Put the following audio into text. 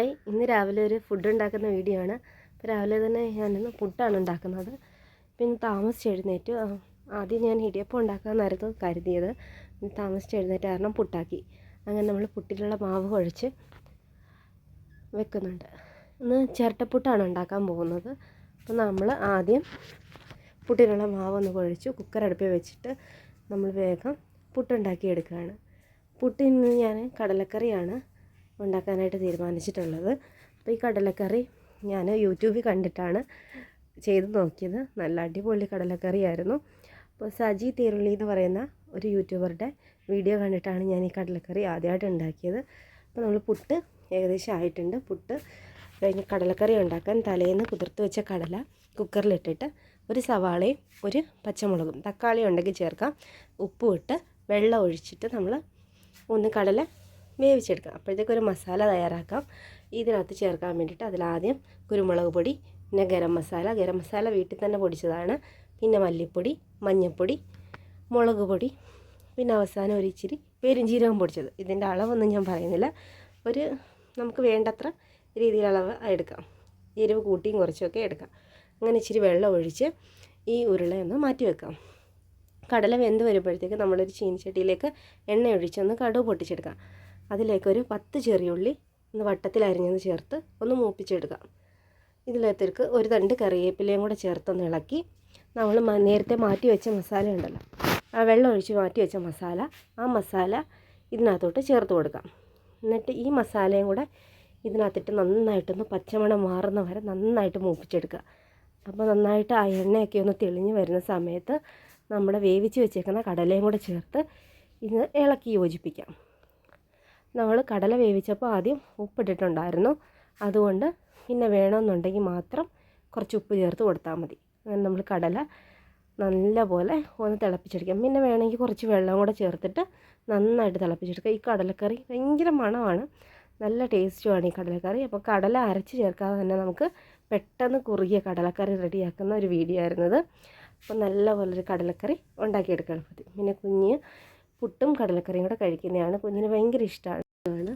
Hi ഇന്ന് രാവിലെ ഒരു ഫുഡ് ഉണ്ടാക്കുന്ന വീഡിയോ ആണ്. അപ്പോൾ രാവിലെ തന്നെ ഞാനിന്ന് ഫുഡാണ് ഉണ്ടാക്കുന്നത്. പിന്നെ താമസിച്ച് എഴുന്നേറ്റ്. ആദ്യം ഞാൻ ഇടിയപ്പം ഉണ്ടാക്കാമെന്നായിരുന്നു കരുതിയത്. താമസിച്ച് എഴുന്നേറ്റ് കാരണം പുട്ടാക്കി. അങ്ങനെ നമ്മൾ പുട്ടിലുള്ള മാവ് കുഴച്ച് വെക്കുന്നുണ്ട്. ഇന്ന് ചിരട്ടപ്പുട്ടാണ് ഉണ്ടാക്കാൻ പോകുന്നത്. അപ്പോൾ നമ്മൾ ആദ്യം പുട്ടിലുള്ള മാവ് ഒന്ന് കുഴച്ച് കുക്കർ അടുപ്പിൽ വെച്ചിട്ട് നമ്മൾ വേഗം പുട്ടുണ്ടാക്കി എടുക്കുകയാണ് പുട്ടിന് ഞാൻ കടലക്കറിയാണ് ഉണ്ടാക്കാനായിട്ട് തീരുമാനിച്ചിട്ടുള്ളത്. അപ്പോൾ ഈ കടലക്കറി ഞാൻ യൂട്യൂബിൽ കണ്ടിട്ടാണ് ചെയ്ത് നോക്കിയത്. നല്ല അടിപൊളി കടലക്കറിയായിരുന്നു. അപ്പോൾ സജി തീരുള്ളി എന്ന് പറയുന്ന ഒരു യൂട്യൂബറുടെ വീഡിയോ കണ്ടിട്ടാണ് ഞാൻ ഈ കടലക്കറി ആദ്യമായിട്ട് ഉണ്ടാക്കിയത്. അപ്പോൾ നമ്മൾ പുട്ട് ഏകദേശം ആയിട്ടുണ്ട്. പുട്ട് കഴിഞ്ഞ് കടലക്കറി ഉണ്ടാക്കാൻ തലേന്ന് കുതിർത്ത് വെച്ച കടല കുക്കറിലിട്ടിട്ട് ഒരു സവാളയും ഒരു പച്ചമുളകും തക്കാളി ഉണ്ടെങ്കിൽ ചേർക്കാം. ഉപ്പും ഇട്ട് വെള്ളം ഒഴിച്ചിട്ട് നമ്മൾ ഒന്ന് കടല വേവിച്ചെടുക്കാം. അപ്പോഴത്തേക്ക് ഒരു മസാല തയ്യാറാക്കാം. ഇതിനകത്ത് ചേർക്കാൻ വേണ്ടിയിട്ട് അതിലാദ്യം കുരുമുളക് പൊടി പിന്നെ ഗരം മസാല. ഗരം മസാല വീട്ടിൽ തന്നെ പൊടിച്ചതാണ്. പിന്നെ മല്ലിപ്പൊടി മഞ്ഞൾപ്പൊടി മുളക് പൊടി പിന്നെ അവസാനം ഒരു ഇച്ചിരി പെരുംജീരകം പൊടിച്ചത്. ഇതിന്റെ അളവൊന്നും ഞാൻ പറയുന്നില്ല. ഒരു നമുക്ക് വേണ്ടത്ര രീതിയിൽ അളവ് എടുക്കാം. എരിവ് കൂട്ടിയും കുറച്ചൊക്കെ എടുക്കാം. അങ്ങനെ ഇച്ചിരി വെള്ളം ഒഴിച്ച് ഈ ഉരുളയൊന്ന് മാറ്റി വെക്കാം. കടല വെന്ത് വരുമ്പോഴത്തേക്ക് നമ്മളൊരു ചീനിച്ചട്ടിയിലേക്ക് എണ്ണ ഒഴിച്ചൊന്ന് കടുവ് പൊട്ടിച്ചെടുക്കാം. അതിലേക്കൊരു പത്ത് ചെറിയുള്ളി ഒന്ന് വട്ടത്തിൽ അരിഞ്ഞത് ചേർത്ത് ഒന്ന് മൂപ്പിച്ചെടുക്കുക. ഇതിലേക്ക് ഒരു തണ്ട് കറിവേപ്പിലയും കൂടെ ചേർത്തൊന്ന് ഇളക്കി നമ്മൾ നേരത്തെ മാറ്റി വെച്ച മസാല ഉണ്ടല്ലോ ആ വെള്ളം ഒഴിച്ച് മാറ്റി വെച്ച മസാല ആ മസാല ഇതിനകത്തോട്ട് ചേർത്ത് കൊടുക്കാം. എന്നിട്ട് ഈ മസാലയും കൂടെ ഇതിനകത്തിട്ട് നന്നായിട്ടൊന്ന് പച്ചമണം മാറുന്ന വരെ നന്നായിട്ട് മൂപ്പിച്ചെടുക്കുക. അപ്പോൾ നന്നായിട്ട് ആ എണ്ണയൊക്കെ ഒന്ന് തെളിഞ്ഞ് വരുന്ന സമയത്ത് നമ്മുടെ വേവിച്ച് വെച്ചേക്കുന്ന കടലയും കൂടെ ചേർത്ത് ഇത് ഇളക്കി യോജിപ്പിക്കാം. നമ്മൾ കടല വേവിച്ചപ്പോൾ ആദ്യം ഉപ്പിട്ടിട്ടുണ്ടായിരുന്നു. അതുകൊണ്ട് പിന്നെ വേണമെന്നുണ്ടെങ്കിൽ മാത്രം കുറച്ച് ഉപ്പ് ചേർത്ത് കൊടുത്താൽ മതി. അങ്ങനെ നമ്മൾ കടല നല്ലപോലെ ഒന്ന് തിളപ്പിച്ചെടുക്കാം. പിന്നെ വേണമെങ്കിൽ കുറച്ച് വെള്ളം കൂടെ ചേർത്തിട്ട് നന്നായിട്ട് തിളപ്പിച്ചെടുക്കുക ഈ കടലക്കറി ഭയങ്കര മണമാണ്. നല്ല ടേസ്റ്റുമാണ് ഈ കടലക്കറി. അപ്പോൾ കടല അരച്ച് ചേർക്കാതെ തന്നെ നമുക്ക് പെട്ടെന്ന് കുറുകിയ കടലക്കറി റെഡിയാക്കുന്ന ഒരു വീഡിയോ ആയിരുന്നത് അപ്പോൾ നല്ലപോലെ ഒരു കടലക്കറി ഉണ്ടാക്കിയെടുക്കുക എളുപ്പത്തിൽ പിന്നെ കുഞ്ഞ് പുട്ടും കടലക്കറിയും കൂടെ കഴിക്കുന്നതാണ്. കുഞ്ഞിന് ഭയങ്കര ഇഷ്ടമാണ് പിന്നെ